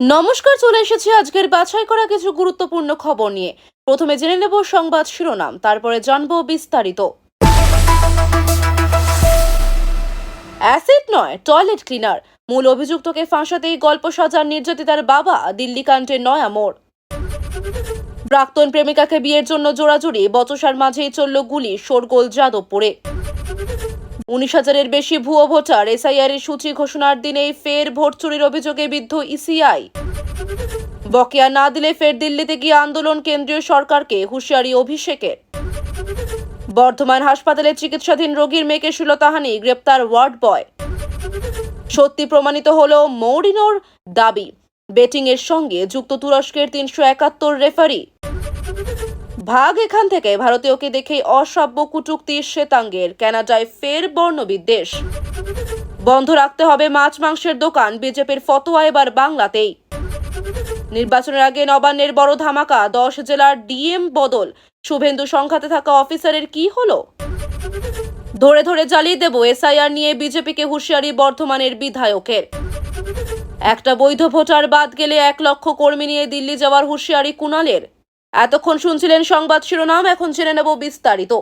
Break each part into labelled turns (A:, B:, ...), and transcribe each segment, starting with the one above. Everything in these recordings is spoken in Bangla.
A: নমস্কার, চলে এসেছি আজকের বাছাই করা কিছু গুরুত্বপূর্ণ খবর নিয়ে। প্রথমে জেনে নেব সংবাদ শিরোনাম, তারপরে জানব বিস্তারিত। অ্যাসিড নয়, টয়লেট ক্লিনার। মূল অভিযুক্তকে ফাঁসাতেই গল্প সাজার নির্যাতিতার বাবা, দিল্লি কাণ্ডে নয়া মোড়। প্রাক্তন প্রেমিকাকে বিয়ের জন্য জোড়াজুড়ি, বচসার মাঝেই চলল গুলি, শোরগোল যাদবপুরে। উনিশ হাজারের বেশি ভুয়ো ভোটার এসআইআর এর সূচি ঘোষণার দিনেই ফের ভোট চুরির অভিযোগে বিদ্ধ ইসিআই। বকেয়া না দিলে ফের দিল্লিতে গিয়ে আন্দোলন কেন্দ্রীয় সরকারকে হুঁশিয়ারি অভিষেকের। বর্ধমান হাসপাতালে চিকিৎসাধীন রোগীর মেয়েকে সুলতাহানি গ্রেপ্তার ওয়ার্ড বয়। সত্যি প্রমাণিত হল মৌরিনোর দাবি। বেটিং এর সঙ্গে যুক্ত তুরস্কের তিনশো একাত্তর রেফারি। ভাগ এখান থেকে ভারতীয়কে দেখেই অসভ্য কুটুক্তি শ্বেতাঙ্গের। কানাডায় ফের বর্ণবিদ্বেষ। বন্ধ রাখতে হবে মাছ মাংসের দোকান, বিজেপির ফতোয়া এবার বাংলাতেই। নির্বাচনের আগে নবান্নের বড় ধামাকা, দশ জেলার ডিএম বদল। শুভেন্দু সংঘাতে থাকা অফিসারের কি হলো? ধরে ধরে জ্বালিয়ে দেব এসআইআর নিয়ে বিজেপিকে হুঁশিয়ারি বর্ধমানের বিধায়কের। একটা বৈধ ভোটার বাদ গেলে এক লক্ষ কর্মী নিয়ে দিল্লি যাওয়ার হুঁশিয়ারি কুণালের। এতক্ষণ শুনছিলেন সংবাদ শিরোনাম, এখন জেনে নেব বিস্তারিত।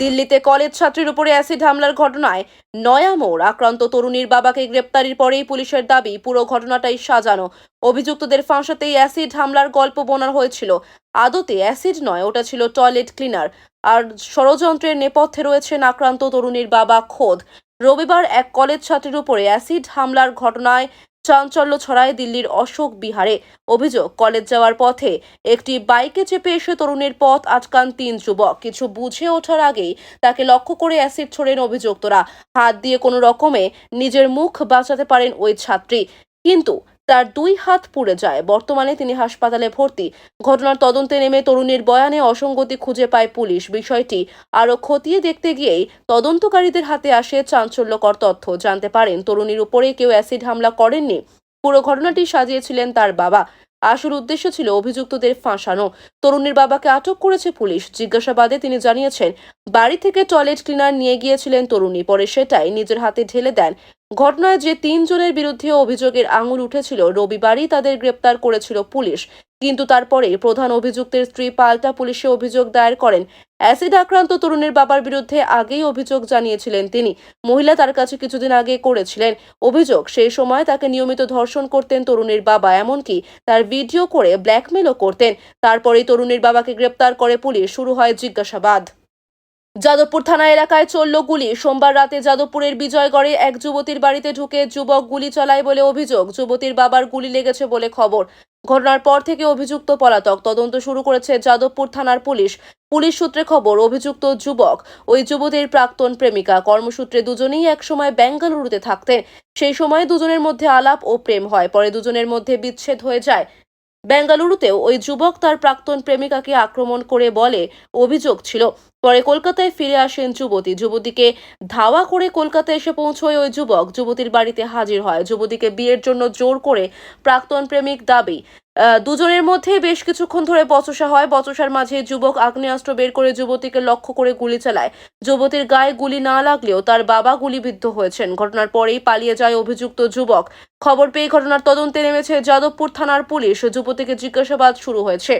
A: দিল্লিতে কলেজ ছাত্রীর উপরে অ্যাসিড হামলার ঘটনায় নয়া মোড়। আক্রান্ত তরুণীর বাবাকে গ্রেপ্তারির পরেই পুলিশের দাবি, পুরো ঘটনাটাই সাজানো। অভিযুক্তদের ফাঁসাতেই অ্যাসিড হামলার গল্প বোনার হয়েছিল। আদতে অ্যাসিড নয়, ওটা ছিল টয়লেট ক্লিনার। আর ষড়যন্ত্রের নেপথ্যে রয়েছেন আক্রান্ত তরুণীর বাবা খোদ। রবিবার এক কলেজ ছাত্রীর উপরে অ্যাসিড হামলার ঘটনায় চাঞ্চল্য ছড়ায় দিল্লির অশোক বিহারে। অভিযোগ, কলেজ যাওয়ার পথে একটি বাইকে চেপে এসে তরুণের পথ আটকান তিন যুবক। কিছু বুঝে ওঠার আগেই তাকে লক্ষ্য করে অ্যাসিড ছোড়েন অভিযুক্তরা। হাত দিয়ে কোনো রকমে নিজের মুখ বাঁচাতে পারেন ওই ছাত্রী। কিন্তু তার দুই হাত পুড়ে যায়। বর্তমানে তিনি হাসপাতালে ভর্তি। ঘটনার তদন্তে নেমে তরুণীর বয়ানে অসঙ্গতি খুঁজে পায় পুলিশ। বিষয়টি আরও খতিয়ে দেখতে গিয়েই তদন্তকারীদের হাতে আসে চাঞ্চল্যকর তথ্য। জানতে পারেন, তরুণীর উপরে কেউ অ্যাসিড হামলা করেননি। পুরো ঘটনাটি সাজিয়েছিলেন তার বাবা। আসল উদ্দেশ্য ছিল অভিযুক্তদের ফাঁসানো। তরুণীর বাবাকে আটক করেছে পুলিশ। জিজ্ঞাসাবাদে তিনি জানিয়েছেন, বাড়ি থেকে টয়লেট ক্লিনার নিয়ে গিয়েছিলেন তরুণী। পরে সেটাই নিজের হাতে ঢেলে দেন ঘটনায় যে তিনজনের বিরুদ্ধে অভিযোগের আঙুল উঠেছিল, রবিবারই তাদের গ্রেপ্তার করেছিল পুলিশ। কিন্তু তারপরে প্রধান অভিযুক্তের স্ত্রী পাল্টা পুলিশে অভিযোগ দায়ের করেন। অ্যাসিড আক্রান্ত তরুণের বাবার বিরুদ্ধে আগেই অভিযোগ জানিয়েছিলেন তিনি। মহিলা তার কাছে কিছুদিন আগে করেছিলেন অভিযোগ। সেই সময় তাকে নিয়মিত ধর্ষণ করতেন তরুণের বাবা, এমনকি তার ভিডিও করে ব্ল্যাকমেলও করতেন। তারপরেই তরুণের বাবাকে গ্রেপ্তার করে পুলিশ। শুরু হয় জিজ্ঞাসাবাদ। যাদবপুর থানা এলাকায় চলল গুলি। সোমবার রাতে যাদবপুরের বিজয়গড়ে এক যুবতীর বাড়িতে ঢুকে যুবক গুলি চালায় বলে অভিযোগ। যুবতীর বাবার গুলি লেগেছে বলে খবর। ঘটনার পর থেকে অভিযুক্ত পলাতক। তদন্ত শুরু করেছে যাদবপুর থানার পুলিশ। পুলিশ সূত্রে খবর, অভিযুক্ত যুবক ওই যুবতীর প্রাক্তন প্রেমিকা। কর্মসূত্রে দুজনেই একসময় বেঙ্গালুরুতে থাকতেন। সেই সময় দুজনের মধ্যে আলাপ ও প্রেম হয়। পরে দুজনের মধ্যে বিচ্ছেদ হয়ে যায়। বেঙ্গালুরুতেও ওই যুবক তার প্রাক্তন প্রেমিকাকে আক্রমণ করে বলে অভিযোগ ছিল। পরে কলকাতায় ফিরে আসেন যুবতী। যুবতীকে ধাওয়া করে কলকাতায় এসে পৌঁছয় ওই যুবক। যুবতীর বাড়িতে হাজির হয়। যুবতীকে বিয়ের জন্য জোর করে প্রাক্তন প্রেমিক দাবি। দুজনের মধ্যে বেশ কিছুক্ষণ ধরে বচসা হয়। বচসার মাঝে যুবক আগ্নেয়াস্ত্র বের করে যুবতীকে লক্ষ্য করে গুলি চালায়। যুবতীর গায়ে গুলি না লাগলেও তার বাবা গুলিবিদ্ধ হয়েছেন। ঘটনার পরেই পালিয়ে যায় অভিযুক্ত যুবক। খবর পেয়ে ঘটনার তদন্তে নেমেছে যাদবপুর থানার পুলিশ। যুবতীকে জিজ্ঞাসাবাদ শুরু হয়েছে।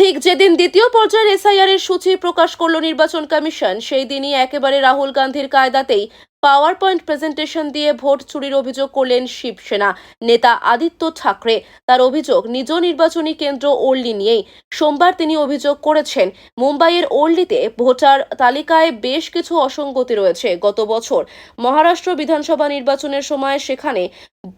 A: ঠিক যেদিন দ্বিতীয় পর্যায়ের এসআইআর এর সূচি প্রকাশ করল নির্বাচন কমিশন, সেই দিনই একেবারে রাহুল গান্ধীর কায়দাতেই পাওয়ার পয়েন্ট প্রেজেন্টেশন দিয়ে ভোট চুরির অভিযোগ করলেন শিবসেনা। নেতা আদিত্য ঠাকরে তার অভিযোগ নিজ নির্বাচনী কেন্দ্র ওল্লি নিয়েই। সোমবার তিনি অভিযোগ করেছেন, মুম্বাইয়ের ওল্লিতে ভোটার তালিকায় বেশ কিছু অসঙ্গতি রয়েছে। গত বছর মহারাষ্ট্র বিধানসভা নির্বাচনের সময় সেখানে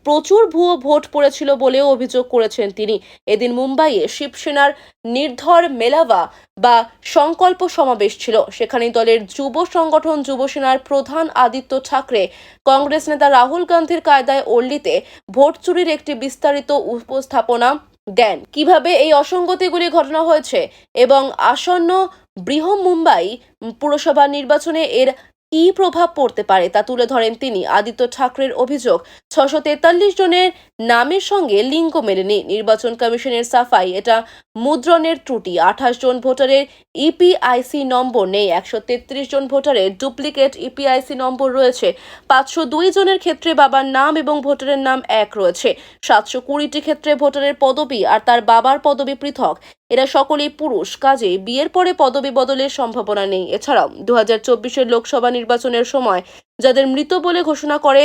A: প্রচুর ভুয়ো ভোট পড়েছিল বলেও অভিযোগ করেছেন তিনি। এদিন মুম্বাইয়ে শিবসেনার নির্ধর মেলাভা বা সংকল্প সমাবেশ ছিল। সেখানে দলের যুব সংগঠন যুবসেনার প্রধান আদিত্য ঠাকরে। কংগ্রেস নেতা রাহুল গান্ধীর কায়দায় ওল্লিতে ভোট চুরির একটি বিস্তারিত উপস্থাপনা দেন। কীভাবে এই অসঙ্গতিগুলি ঘটনা হয়েছে এবং আসন্ন বৃহ মুম্বাই পুরসভা নির্বাচনে এর কী প্রভাব পড়তে পারে তা তুলে ধরেন তিনি। আদিত্য ঠাকরের অভিযোগ ছশো তেতাল্লিশ জনের নামের সঙ্গে লিঙ্গ মেলেনি। নির্বাচন কমিশনের সাফাই, এটা মুদ্রণের ত্রুটি। আঠাশ জন ভোটারের ইপিআইসি নম্বর নেই, একশো তেত্রিশ জন ভোটারের ডুপ্লিকেট ইপিআইসি নম্বর রয়েছে। পাঁচশো দুই জনের ক্ষেত্রে বাবার নাম এবং ভোটারের নাম এক রয়েছে। সাতশো কুড়িটি ক্ষেত্রে ভোটারের পদবি আর তার বাবার পদবি পৃথক। এরা সকলেই পুরুষ, কাজে বিয়ের পরে পদবি বদলের সম্ভাবনা নেই। এছাড়াও দু হাজার লোকসভা নির্বাচনের সময় যাদের মৃত বলে ঘোষণা করে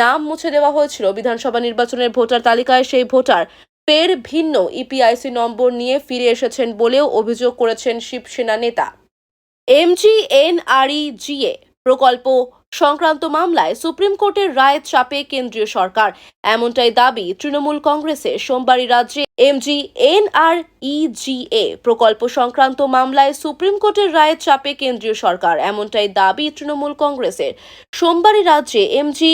A: নাম মুছে দেওয়া হয়েছিল, বিধানসভা নির্বাচনের ভোটার তালিকায় সেই ভোটার ফের ভিন্ন ইপিআইসি নম্বর নিয়ে ফিরে এসেছেন বলেও অভিযোগ করেছেন শিবসেনা নেতা। এমজিএনআরইজিএ প্রকল্প সংক্রান্ত মামলায় সুপ্রিম কোর্টের রায়ের চাপে কেন্দ্রীয় সরকার। এমনটাই দাবি তৃণমূল কংগ্রেসের সোমবারই রাজ্যে এমজি, এনআরইজিএ। প্রকল্প সংক্রান্ত মামলায় সুপ্রিম কোর্টের রায়ের চাপে কেন্দ্রীয় সরকার। এমনটাই দাবি তৃণমূল কংগ্রেসের। সোমবারই রাজ্যে এমজি,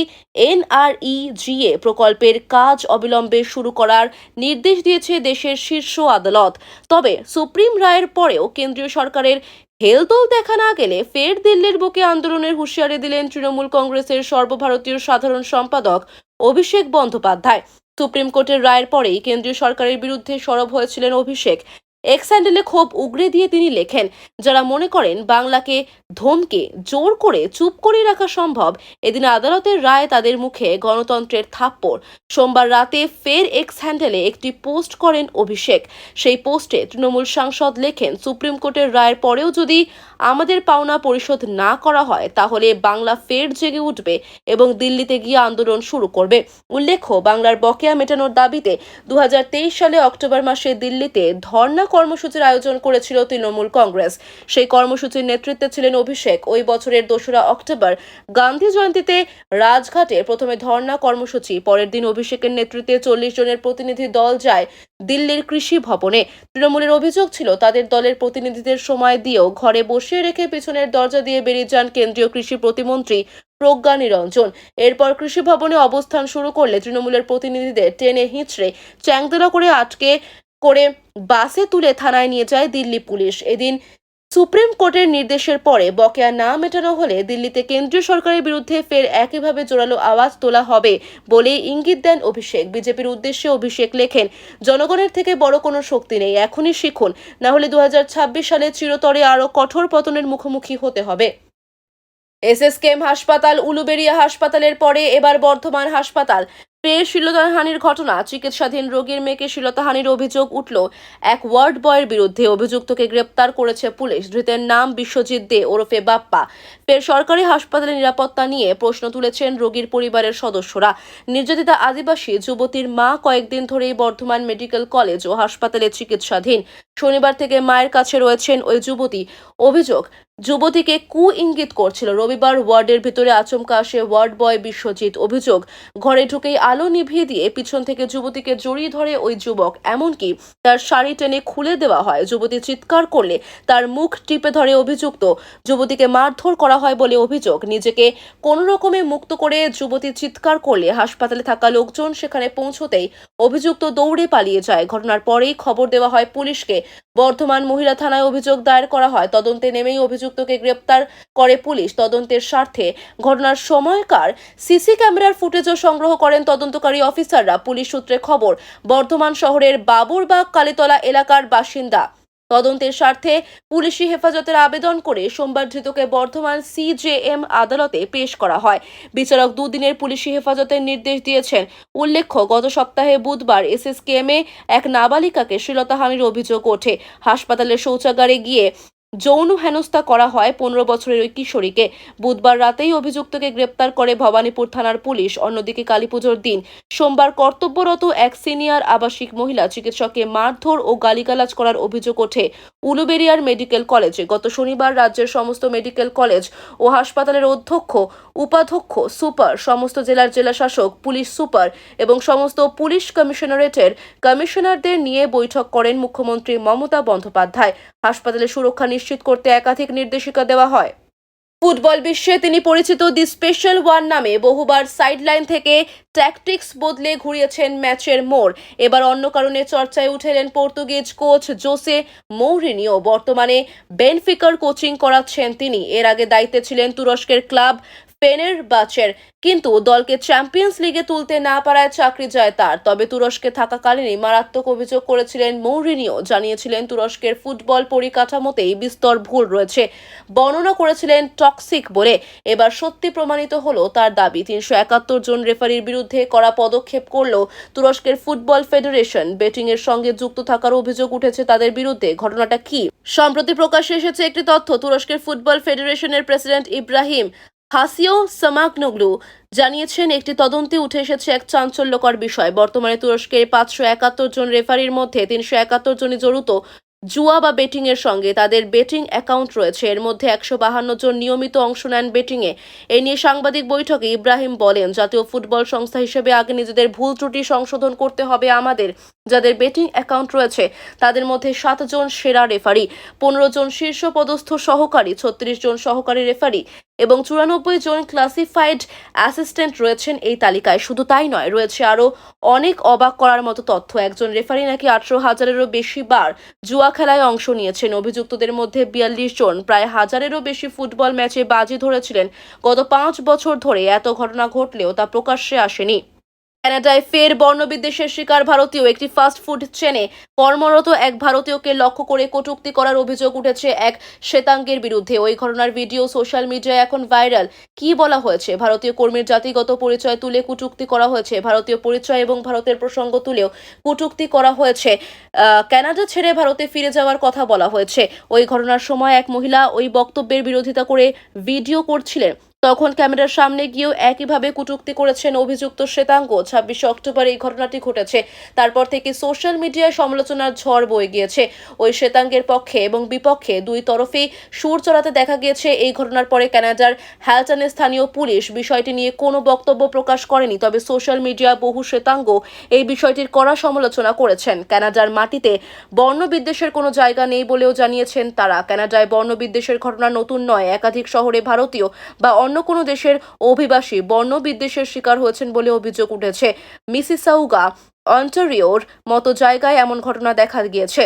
A: এনআরইজিএ প্রকল্পের কাজ অবিলম্বে শুরু করার নির্দেশ দিয়েছে দেশের শীর্ষ আদালত। তবে সুপ্রিম রায়ের পরেও কেন্দ্রীয় সরকারের হেলদোল দেখা না গেলে ফের দিল্লির বুকে আন্দোলনের হুঁশিয়ারি দিলেন তৃণমূল কংগ্রেসের সর্বভারতীয় সাধারণ সম্পাদক অভিষেক বন্দ্যোপাধ্যায়। সুপ্রিম কোর্টের রায়ের পরেই কেন্দ্রীয় সরকারের বিরুদ্ধে সরব হয়েছিলেন অভিষেক। এক্স হ্যান্ডেলে ক্ষোভ উগড়ে দিয়ে তিনি লেখেন, যারা মনে করেন বাংলাকে ধমকে জোর করে চুপ করে রাখা সম্ভব, এদিন আদালতের রায় তাদের মুখে গণতন্ত্রের থাপ্পড়। সোমবার রাতে ফের এক্স হ্যান্ডেলে একটি পোস্ট করেন অভিষেক। সেই পোস্টে তৃণমূল সাংসদ লেখেন, সুপ্রিম কোর্টের রায়ের পরেও যদি আমাদের পাওনা পরিশোধ না করা হয়, তাহলে বাংলা ফের জেগে উঠবে এবং দিল্লিতে গিয়ে আন্দোলন শুরু করবে। উল্লেখ্য, বাংলার বকেয়া মেটানোর দাবিতে দুহাজার তেইশ সালে অক্টোবর মাসে দিল্লিতে ধর্ণা কর্মসূচির আয়োজন করেছিল তৃণমূল কংগ্রেস। সেই কর্মসূচির নেতৃত্বে ছিলেন অভিষেক। ওই বছরের দোসরা অক্টোবর গান্ধী জয়ন্তীতে রাজঘাটে প্রথমে ধর্ণা কর্মসূচি, পরের দিন অভিষেকের নেতৃত্বে চল্লিশ জনের প্রতিনিধি দল যায় দিল্লির কৃষি ভবনে। তৃণমূলের অভিযোগ ছিল, তাদের দলের প্রতিনিধিদের সময় দিয়েও ঘরে বসিয়ে রেখে পিছনের দরজা দিয়ে বেরিয়ে যান কেন্দ্রীয় কৃষি প্রতিমন্ত্রী প্রজ্ঞা নিরঞ্জন। এরপর কৃষি ভবনে অবস্থান শুরু করলে তৃণমূলের প্রতিনিধিদের টেনে হিঁচড়ে চ্যাংদোলা করে আটকে করে বাসে তুলে থানায় নিয়ে যায় দিল্লি পুলিশ। এদিন সুপ্রিম কোর্টের নির্দেশের পরে বকেয়া না মেটানো হলে দিল্লিতে কেন্দ্রীয় সরকারের বিরুদ্ধে ফের একইভাবে জোরালো আওয়াজ তোলা হবে বলে ইঙ্গিত দেন অভিষেক। বিজেপির উদ্দেশ্যে অভিষেক লেখেন, জনগণের থেকে বড় কোনো শক্তি নেই, এখনই শিখুন। না হলে দু হাজার ছাব্বিশ সালে চিরতরে আরও কঠোর পতনের মুখোমুখি হতে হবে। এসএসকেএম হাসপাতাল, উলুবেড়িয়া হাসপাতালের পরে এবার বর্ধমান হাসপাতাল। ফের শিলতাহানির ঘটনা। চিকিৎসাধীন রোগীর মেয়েকে শিলতাহানির অভিযোগ উঠল। এক ওয়ার্ড বয়ের বিরুদ্ধে অভিযুক্তকে গ্রেপ্তার করেছে পুলিশ। ধৃতের নাম বিশ্বজিৎ দে ওরফে বাপ্পা। ফের সরকারি হাসপাতালের নিরাপত্তা নিয়ে প্রশ্ন তুলেছেন রোগীর পরিবারের সদস্যরা। নির্যাতিতা আদিবাসী যুবতীর মা কয়েকদিন ধরেই বর্ধমান মেডিকেল কলেজ ও হাসপাতালে চিকিৎসাধীন। শনিবার থেকে মায়ের কাছে রয়েছেন ওই যুবতী। অভিযোগ, যুবতীকে কু ইঙ্গিত করছিল। রবিবার ওয়ার্ডের ভিতরে আচমকা আসে ওয়ার্ড বয় বিশ্বজিৎ। অভিযোগ, ঘরে ঢুকেই আলো নিভিয়ে দিয়ে পিছন থেকে যুবতীকে জড়িয়ে ধরে ওই যুবক। এমনকি তার শাড়ি টেনে খুলে দেওয়া হয়। যুবতী চিৎকার করলে তার মুখ টিপে ধরে অভিযুক্ত। যুবতীকে মারধর করা হয় বলে অভিযোগ। নিজেকে কোনো রকমে মুক্ত করে যুবতী চিৎকার করলে হাসপাতালে থাকা লোকজন সেখানে পৌঁছতেই অভিযুক্ত দৌড়ে পালিয়ে যায়। ঘটনার পরেই খবর দেওয়া হয় পুলিশকে। বর্ধমান মহিলা থানায় অভিযোগ দায়ের করা হয়। তদন্তে নেমেই অভিযুক্তকে গ্রেপ্তার করে পুলিশ। তদন্তের স্বার্থে ঘটনার সময়কার সিসি ক্যামেরার ফুটেজও সংগ্রহ করেন তদন্তকারী অফিসাররা পুলিশ সূত্রে খবর, বর্ধমান শহরের বাবুরবাগ কালীতলা এলাকার বাসিন্দা। তদন্তের স্বার্থে পুলিশি হেফাজতের আবেদন করে সোমবার ধৃতকে বর্ধমান সিজেএম আদালতে পেশ করা হয়। বিচারক দুদিনের পুলিশি হেফাজতের নির্দেশ দিয়েছেন। উল্লেখ্য, গত সপ্তাহে বুধবার এসএসকেএমে এক নাবালিকাকে শ্লীলতাহানির অভিযোগ ওঠে। হাসপাতালের শৌচাগারে গিয়ে যৌন হেনস্থা করা হয় পনেরো বছরের ওই কিশোরীকে। বুধবার রাতেই অভিযুক্তকে গ্রেপ্তার করে ভবানীপুর থানার পুলিশ। অন্যদিকে কালীপুজোর দিন, সোমবার কর্তব্যরত এক সিনিয়র আবাসিক মহিলা চিকিৎসককে মারধর ও গালিগালাজ করার অভিযোগ ওঠে উলুবেরিয়ার মেডিকেল কলেজে। গত শনিবার রাজ্যের সমস্ত মেডিকেল কলেজ ও হাসপাতালের অধ্যক্ষ, উপাধ্যক্ষ, সুপার, সমস্ত জেলার জেলাশাসক, পুলিশ সুপার এবং সমস্ত পুলিশ কমিশনারেটের কমিশনারদের নিয়ে বৈঠক করেন মুখ্যমন্ত্রী মমতা বন্দ্যোপাধ্যায়। হাসপাতালে সুরক্ষা নিশ্চিত করতে একাধিক নির্দেশিকা দেওয়া হয়। ফুটবল বিশ্বে তিনি পরিচিত দি স্পেশাল ওয়ান নামে বহুবার সাইডলাইন থেকে ট্যাকটিক্স বদলে ঘুরিয়েছেন ম্যাচের মোড়। এবার অন্য কারণে চর্চায় উঠেলেন পর্তুগিজ কোচ জোসে মৌরিনিও। বর্তমানে বেনফিকার কোচিং করাচ্ছেন তিনি। এর আগে দায়িত্বে ছিলেন তুরস্কের ক্লাব ফেনের বাচের। কিন্তু দলকে চ্যাম্পিয়ন্স লিগে তুলতে না পারায় চাকরি যায় তার। তবে তুরস্কে থাকাকালীনই মারাত্মক অভিযোগ করেছিলেন মৌরিনিও। জানিয়েছিলেন তুরস্কের ফুটবল পরিকাঠামোতেই বিস্তর ভুল রয়েছে। বর্ণনা করেছিলেন টক্সিক বলে। এবার সত্যি প্রমাণিত হলো তার দাবি, তিনশো একাত্তর জন রেফারির বিরুদ্ধে করা পদক্ষেপ করল তুরস্কের ফুটবল ফেডারেশন বেটিং এর সঙ্গে যুক্ত থাকার অভিযোগ উঠেছে তাদের বিরুদ্ধে। ঘটনাটা কি? সম্প্রতি প্রকাশ্যে এসেছে একটি তথ্য, তুরস্কের ফুটবল ফেডারেশনের প্রেসিডেন্ট ইব্রাহিম হাসিও সামাগনগলু জানিয়েছেন, একটি তদন্তে উঠে এসেছে এক চাঞ্চল্যকর বিষয়। বর্তমানে তুরস্কের পাঁচশো একাত্তর জন রেফারির মধ্যে তিনশো একাত্তর জনই জড়িত জুয়া বা বেটিং এর সঙ্গে। তাদের বেটিং অ্যাকাউন্ট রয়েছে। এর মধ্যে একশো বাহান্ন জন নিয়মিত অংশ নেন বেটিং এ এ নিয়ে সাংবাদিক বৈঠকে ইব্রাহিম বলেন, জাতীয় ফুটবল সংস্থা হিসেবে আগে নিজেদের ভুল ত্রুটি সংশোধন করতে হবে আমাদের। যাদের বেটিং অ্যাকাউন্ট রয়েছে, তাদের মধ্যে সাতজন সেরা রেফারি, পনেরো জন শীর্ষ পদস্থ সহকারী, ছত্রিশ জন সহকারী রেফারি এবং চুরানব্বই জন ক্লাসিফাইড অ্যাসিস্ট্যান্ট রয়েছেন এই তালিকায়। শুধু তাই নয়, রয়েছে আরও অনেক অবাক করার মতো তথ্য। একজন রেফারি নাকি আঠারো হাজারেরও বেশি বার জুয়া খেলায় অংশ নিয়েছেন। অভিযুক্তদের মধ্যে বিয়াল্লিশ জন, প্রায় হাজারেরও বেশি ফুটবল ম্যাচে বাজি ধরেছিলেন। গত পাঁচ বছর ধরে এত ঘটনা ঘটলেও তা প্রকাশ্যে আসেনি। কানাডায় ফের বর্ণবিদ্বেষের শিকার ভারতীয় একটি ফাস্ট ফুড চেনে কর্মরত এক ভারতীয়কে লক্ষ্য করে কটূক্তি করার অভিযোগ উঠেছে এক শ্বেতাঙ্গের বিরুদ্ধে। ওই ঘটনার ভিডিও সোশ্যাল মিডিয়ায় এখন ভাইরাল। কি বলা হয়েছে? ভারতীয় কর্মীর জাতিগত পরিচয় তুলে কটূক্তি করা হয়েছে। ভারতীয় পরিচয় এবং ভারতের প্রসঙ্গ তুলেও কটূক্তি করা হয়েছে। কানাডা ছেড়ে ভারতে ফিরে যাওয়ার কথা বলা হয়েছে। ওই ঘটনার সময় এক মহিলা ওই বক্তব্যের বিরোধিতা করে ভিডিও করছিলেন। তখন ক্যামেরার সামনে গিয়েও একইভাবে কটূক্তি করেছেন অভিযুক্ত শ্বেতাঙ্গ। ছাব্বিশে অক্টোবর এই ঘটনাটি ঘটেছে। তারপর থেকে সোশ্যাল মিডিয়ায় সমালোচনার ঝড় বয়ে গিয়েছে ওই শ্বেতাঙ্গের পক্ষে এবং বিপক্ষে দুই তরফেই সুর চড়াতে দেখা গিয়েছে। এই ঘটনার পরে কানাডার হ্যালটনের স্থানীয় পুলিশ বিষয়টি নিয়ে কোনো বক্তব্য প্রকাশ করেনি, তবে সোশ্যাল মিডিয়া বহু শ্বেতাঙ্গ এই বিষয়টির কড়া সমালোচনা করেছেন। কানাডার মাটিতে বর্ণবিদ্বেষের কোনো জায়গা নেই বলেও জানিয়েছেন তারা। কানাডায় বর্ণবিদ্বেষের ঘটনা নতুন নয়। একাধিক শহরে ভারতীয় বা অন্য কোনো দেশের অভিবাসী বর্ণবিদ্বেষের শিকার হয়েছেন বলে অভিযোগ উঠেছে। মিসিসাউগা, অন্টারিওর মতো জায়গায় এমন ঘটনা দেখা গিয়েছে।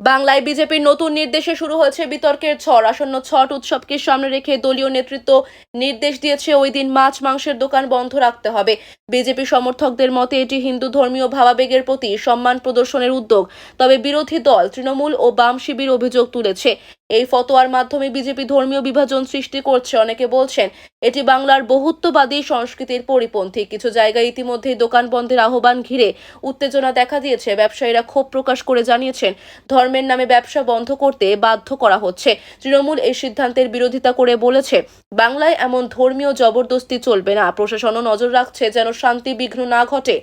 A: বাংলায় বিজেপির নতুন নির্দেশে শুরু হয়েছে বিতর্কের ছড় আসন্ন ছট উৎসবকে সামনে রেখে দলীয় নেতৃত্ব নির্দেশ দিয়েছে ওই দিন মাছ মাংসের দোকান বন্ধ রাখতে হবে। বিজেপি সমর্থকদের মতে এটি হিন্দু ধর্মীয় ভাবাবেগের প্রতি সম্মান প্রদর্শনের উদ্যোগ। তবে বিরোধী দল, তৃণমূল ও বাম শিবির অভিযোগ তুলেছে। এই ফতোয়ার মাধ্যমে বিজেপি ধর্মীয় বিভাজন সৃষ্টি করছে, অনেকে বলছেন এটি বাংলার বহুত্ববাদী সংস্কৃতির পরিপন্থী। কিছু জায়গায় ইতিমধ্যেই দোকান বন্ধের আহ্বান ঘিরে উত্তেজনা দেখা দিয়েছে। ব্যবসায়ীরা ক্ষোভ প্রকাশ করে জানিয়েছেন, ধর্মের নামে ব্যবসা বন্ধ করতে বাধ্য করা হচ্ছে। তৃণমূল এই সিদ্ধান্তের বিরোধিতা করে বলেছে, বাংলায় এমন ধর্মীয় জবরদস্তি চলবে না। প্রশাসনও নজর রাখছে যেন শান্তি বিঘ্ন না ঘটে।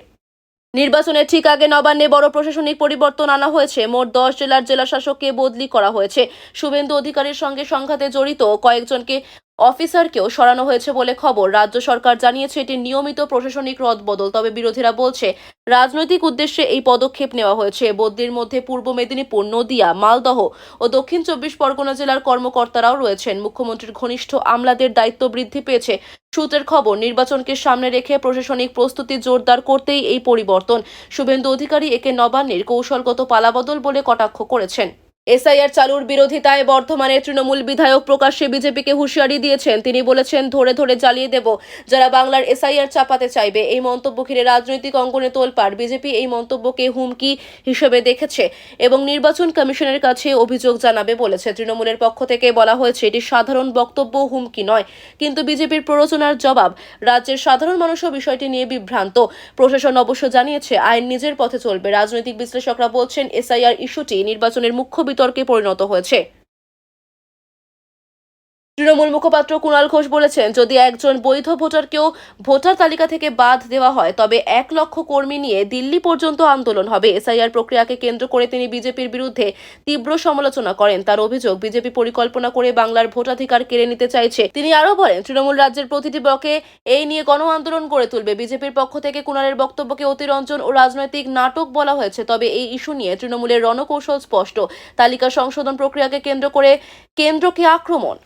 A: নির্বাচনের ঠিক আগে নবান্নে বড় প্রশাসনিক পরিবর্তন আনা হয়েছে। মোট দশ জেলার জেলা শাসককে বদলি করা হয়েছে। শুভেন্দু অধিকারীর সঙ্গে সংঘাতে জড়িত কয়েকজনকে অফিসারকেও সরানো হয়েছে বলে খবর। রাজ্য সরকার জানিয়েছে, এটি নিয়মিত প্রশাসনিক রদবদল। তবে বিরোধীরা বলছে, রাজনৈতিক উদ্দেশ্যে এই পদক্ষেপ নেওয়া হয়েছে। বদলির মধ্যে পূর্ব মেদিনীপুর, নদিয়া, মালদহ ও দক্ষিণ চব্বিশ পরগনা জেলার কর্মকর্তারাও রয়েছেন। মুখ্যমন্ত্রীর ঘনিষ্ঠ আমলাদের দায়িত্ব বৃদ্ধি পেয়েছে। সূত্রের খবর, নির্বাচনকে সামনে রেখে প্রশাসনিক প্রস্তুতি জোরদার করতেই এই পরিবর্তন। শুভেন্দু অধিকারী একে নবান্নের কৌশলগত পালাবদল বলে কটাক্ষ করেছেন। এসআইআর চালুর বিরোধিতায় বর্ধমানের তৃণমূল বিধায়ক প্রকাশ্যে বিজেপিকে হুঁশিয়ারি দিয়েছেন। তিনি বলেছেন, ধরে ধরে জ্বালিয়ে দেব। যারা বাংলার এসআইআর চাপাতে চাইবে, এই মন্তব্য ঘিরে রাজনৈতিক অঙ্গনে তোলপাড়। বিজেপি এই মন্তব্যকে হুমকি হিসেবে দেখেছে এবং নির্বাচন কমিশনের কাছে অভিযোগ জানাবে বলেছে। তৃণমূলের পক্ষ থেকে বলা হয়েছে, এটি সাধারণ বক্তব্য, হুমকি নয়। কিন্তু বিজেপির প্ররোচনার জবাব রাজ্যের সাধারণ মানুষও বিষয়টি নিয়ে বিভ্রান্ত। প্রশাসন অবশ্য জানিয়েছে, আইন নিজের পথে চলবে। রাজনৈতিক বিশ্লেষকরা বলছেন, এসআইআর ইস্যুটি নির্বাচনের মুখ্য বিতর্কে পরিণত হয়েছে। তৃণমূল মুখপাত্র কুণাল ঘোষ বলেছেন, যদি একজন বৈধ ভোটারকেও ভোটার তালিকা থেকে বাদ দেওয়া হয়, তবে এক লক্ষ কর্মী নিয়ে দিল্লি পর্যন্ত আন্দোলন হবে। এসআইআর প্রক্রিয়াকে কেন্দ্র করে তিনি বিজেপির বিরুদ্ধে তীব্র সমালোচনা করেন। তার অভিযোগ, বিজেপি পরিকল্পনা করে বাংলার ভোটাধিকার কেড়ে নিতে চাইছে। তিনি আরও বলেন, তৃণমূল রাজ্যের প্রতিটি ব্লকে এই নিয়ে গণ আন্দোলন গড়ে তুলবে। বিজেপির পক্ষ থেকে কুণালের বক্তব্যকে অতিরঞ্জন ও রাজনৈতিক নাটক বলা হয়েছে, তবে এই ইস্যু নিয়ে তৃণমূলের রণকৌশল স্পষ্ট। তালিকা সংশোধন প্রক্রিয়াকে কেন্দ্র করে কেন্দ্রকে আক্রমণ।